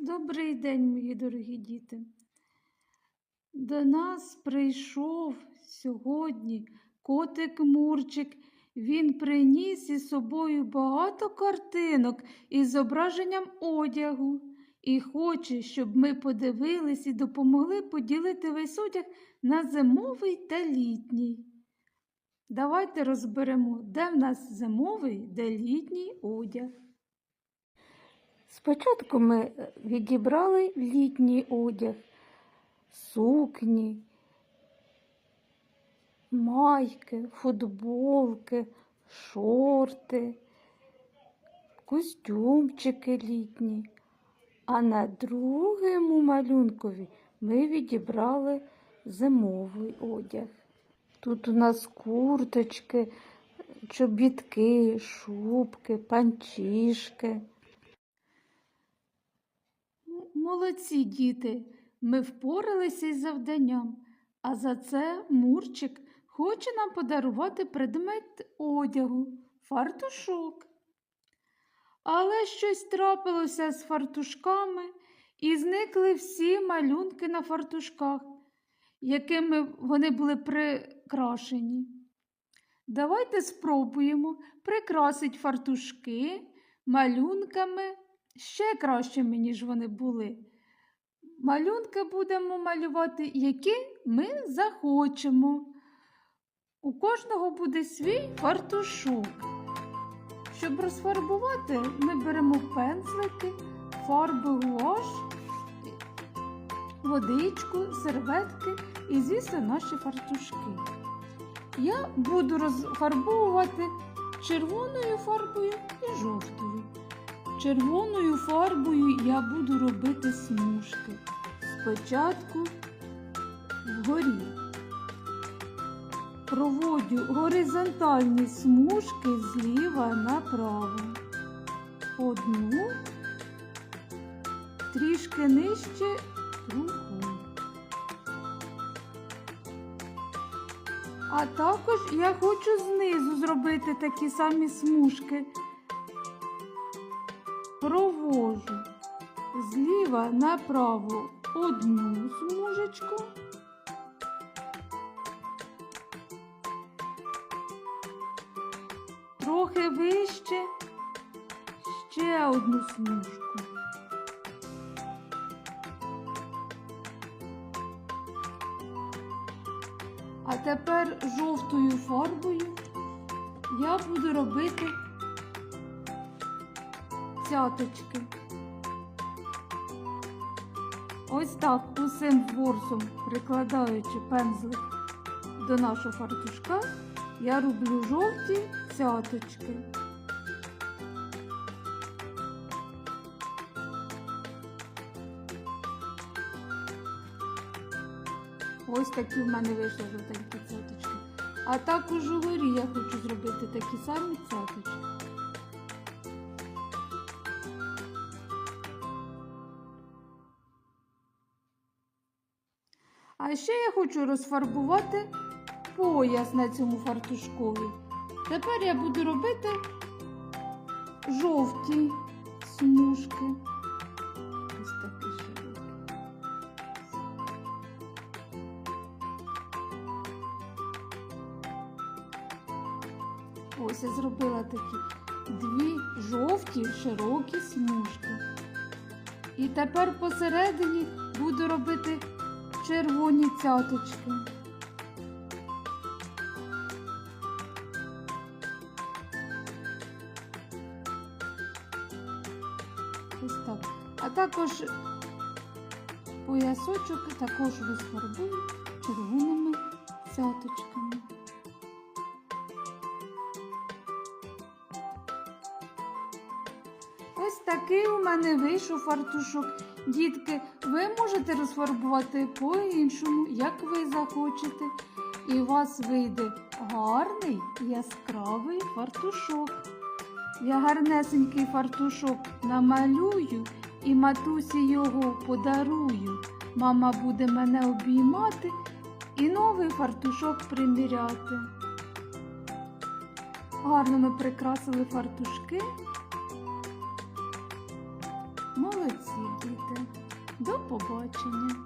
Добрий день, мої дорогі діти. До нас прийшов сьогодні котик Мурчик. Він приніс із собою багато картинок із зображенням одягу і хоче, щоб ми подивились і допомогли поділити весь одяг на зимовий та літній. Давайте розберемо, де в нас зимовий, де літній одяг. Спочатку ми е, відібрали літній одяг, сукні, майки, футболки, шорти, костюмчики літні. А на другому малюнкові ми відібрали зимовий одяг. Тут у нас курточки, чобітки, шубки, панчішки. Молодці діти, ми впоралися із завданням, а за це Мурчик хоче нам подарувати предмет одягу фартушок. Але щось трапилося з фартушками і зникли всі малюнки на фартушках, якими вони були прикрашені. Давайте спробуємо прикрасити фартушки малюнками ще кращими, ніж вони були. Малюнки будемо малювати, які ми захочемо. У кожного буде свій фартушок. Щоб розфарбувати, ми беремо пензлики, фарби гуаш, водичку, серветки і, звісно, наші фартушки. Я буду розфарбовувати червоною фарбою і жовтою. Червоною фарбою я буду робити смужки. Спочатку вгорі. Проводжу горизонтальні смужки зліва направо. Одну, трішки нижче другу. А також я хочу знизу зробити такі самі смужки провожу зліва направо одну смужечку, трохи вище ще одну смужку. А тепер жовтою фарбою я буду робити цяточки. Ось так усім ворсом, прикладаючи пензлик до нашого фартушка, я роблю жовті цяточки. Ось такі в мене вийшли жовтенькі цяточки. А також угорі я хочу зробити такі самі цяточки. А ще я хочу розфарбувати пояс на цьому фартушкові. Тепер я буду робити жовті смужки. Ось такі широкі. Ось я зробила такі дві жовті широкі смужки. І тепер посередині буду робити червоні цяточки. Ось так. А також поясочок також розфарбую червоними цяточками. Ось такий у мене вийшов фартушок. Дітки, ви можете розфарбувати по-іншому, як ви захочете. І у вас вийде гарний яскравий фартушок. Я гарнесенький фартушок намалюю і матусі його подарую. Мама буде мене обіймати і новий фартушок приміряти. Гарно ми прикрасили фартушки. Молодці, діти. До побачення.